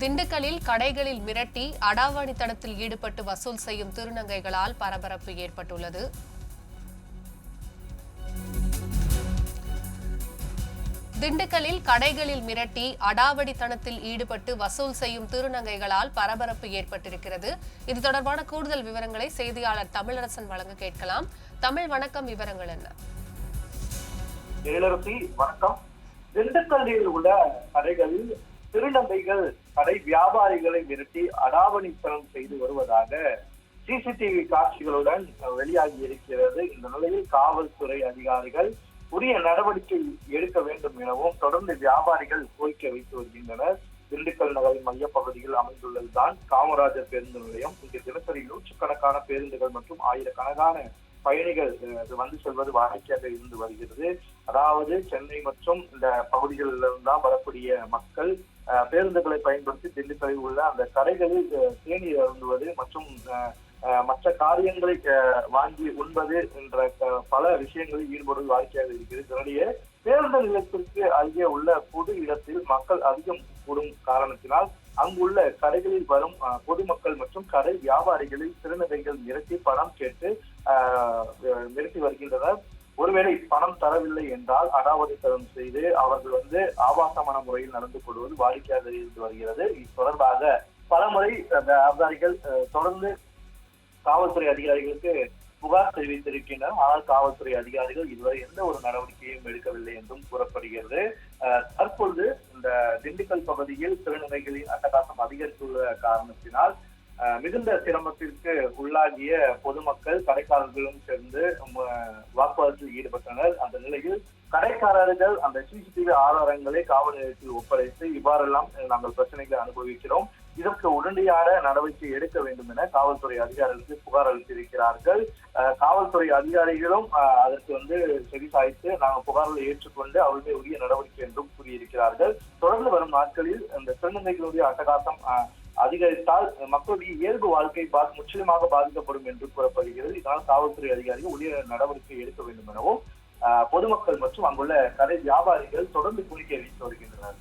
திண்டுக்கல்லில் கடைகளில் மிரட்டி அடாவடித்தனத்தில் ஈடுபட்டு வசூல் செய்யும் திருநங்கைகளால் பரபரப்பு ஏற்பட்டுள்ளது. திண்டுக்கல்லில் கடைகளில் மிரட்டி அடாவடித்தனத்தில் ஈடுபட்டு வசூல் செய்யும் திருநங்கைகளால் பரபரப்பு ஏற்பட்டிருக்கிறது. இது தொடர்பான கூடுதல் விவரங்களை செய்தியாளர் தமிழரசன் வழங்க கேட்கலாம். தமிழ் வணக்கம் விவரங்கள் என்ன? வணக்கம். திண்டுக்கல்லில் உள்ள கடைகளில் திருநங்கைகள் கடை வியாபாரிகளை மிரட்டி அடாவணித்தனம் செய்து வருவதாக சிசிடிவி காட்சிகளுடன் வெளியாகி இருக்கிறது. இந்த நிலையில் காவல்துறை அதிகாரிகள் உரிய நடவடிக்கை எடுக்க வேண்டும் எனவும் தொடர்ந்து வியாபாரிகள் கோரிக்கை வைத்து வருகின்றனர். திண்டுக்கல் நகரின் மையப்பகுதியில் அமைந்துள்ளதுதான் காமராஜர் பேருந்து நிலையம். இங்கு தினசரி நூற்றுக்கணக்கான பேருந்துகள் மற்றும் ஆயிரக்கணக்கான பயணிகள் வந்து செல்வது வாடிக்கையாக இருந்து வருகிறது. அதாவது சென்னை மற்றும் இந்த பகுதிகளில் தான் வரக்கூடிய மக்கள் பேருந்துகளை பயன்படுத்தி திண்டுக்கல்லில் உள்ள அந்த கடைகளில் அஹ், தேநீர் அருந்துவது மற்றும் மற்ற காரியங்களை வாங்கி உண்பது என்ற பல விஷயங்களில் ஈடுபடுவது வாடிக்கையாக இருக்கிறது. இதனிடையே பேருந்து நிலையத்திற்கு அருகே உள்ள பொது இடத்தில் மக்கள் அதிகம் கூடும் காரணத்தினால் அங்குள்ள கடைகளில் வரும் பொதுமக்கள் மற்றும் கடை வியாபாரிகளில் சிறுநகைகள் மிரட்டி பணம் கேட்டு அஹ், மிரட்டி வருகின்றனர். ஒருவேளை பணம் தரவில்லை என்றால் அடாவதித்தனம் செய்து அவர்கள் வந்து ஆபாசமான முறையில் நடந்து கொள்வது வாடிக்கையாக இருந்து வருகிறது. இது தொடர்பாக பலமுறை வியாபாரிகள் அஹ், தொடர்ந்து காவல்துறை அதிகாரிகளுக்கு புகார் தெரிவித்திருக்கின்றனர். ஆனால் காவல்துறை அதிகாரிகள் இதுவரை எந்த ஒரு நடவடிக்கையும் எடுக்கவில்லை என்றும் கூறப்படுகிறது. தற்பொழுது இந்த திண்டுக்கல் பகுதியில் திருநங்கைகளின் அட்டகாசம் அதிகரித்துள்ள காரணத்தினால் மிகுந்த சிரமத்திற்கு உள்ளாகிய பொதுமக்கள் கடைக்காரர்களும் சேர்ந்து வாக்குவாதத்தில் ஈடுபட்டனர். அந்த நிலையில் கடைக்காரர்கள் அந்த சிசிடிவி ஆதாரங்களை காவல் நிலையத்தில் ஒப்படைத்து இவ்வாறெல்லாம் நாங்கள் பிரச்சனைகளை அனுபவிக்கிறோம். இதற்கு உடனடியான நடவடிக்கை எடுக்க வேண்டும் என காவல்துறை அதிகாரிகளுக்கு புகார் அளித்திருக்கிறார்கள். காவல்துறை அதிகாரிகளும் அதற்கு வந்து செவிசாய்த்து நாங்கள் புகார்களை ஏற்றுக்கொண்டு அவர்களுடைய உரிய நடவடிக்கை என்றும் கூறியிருக்கிறார்கள். தொடர்ந்து வரும் நாட்களில் இந்த திருநங்கைகளுடைய அட்டகாசம் அதிகரித்தால் மக்களுடைய இயல்பு வாழ்க்கை பா முற்றிலுமாக பாதிக்கப்படும் என்று கூறப்படுகிறது. இதனால் காவல்துறை அதிகாரிகள் உரிய நடவடிக்கை எடுக்க வேண்டும் எனவும் பொதுமக்கள் மற்றும் அங்குள்ள கடை வியாபாரிகள் தொடர்ந்து கோரிக்கை வைத்து வருகின்றனர்.